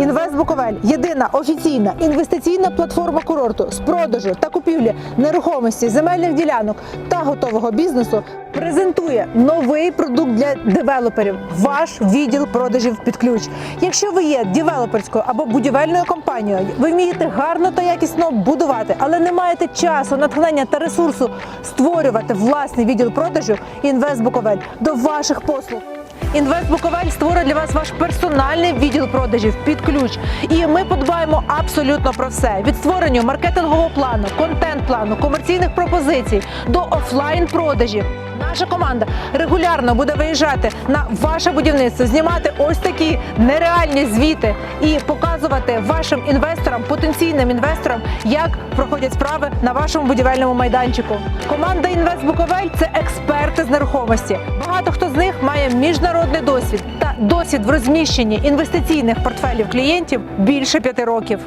Інвест Буковель єдина офіційна інвестиційна платформа курорту з продажу та купівлі нерухомості, земельних ділянок та готового бізнесу презентує новий продукт для девелоперів. Ваш відділ продажів під ключ. Якщо ви є девелоперською або будівельною компанією, ви вмієте гарно та якісно будувати, але не маєте часу, натхнення та ресурсу створювати власний відділ продажу. Інвест Буковель до ваших послуг. Інвест Буковель створить для вас ваш персональний відділ продажів під ключ. І ми подбаємо абсолютно про все: від створення маркетингового плану, контент-плану, комерційних пропозицій до офлайн продажів. Наша команда регулярно буде виїжджати на ваше будівництво, знімати ось такі нереальні звіти і показувати вашим інвесторам, потенційним інвесторам, як проходять справи на вашому будівельному майданчику. Команда Інвест Буковель це експерти з нерухомості. Багато хто з них має міжнародний досвід та досвід в розміщенні інвестиційних портфелів клієнтів більше п'яти років.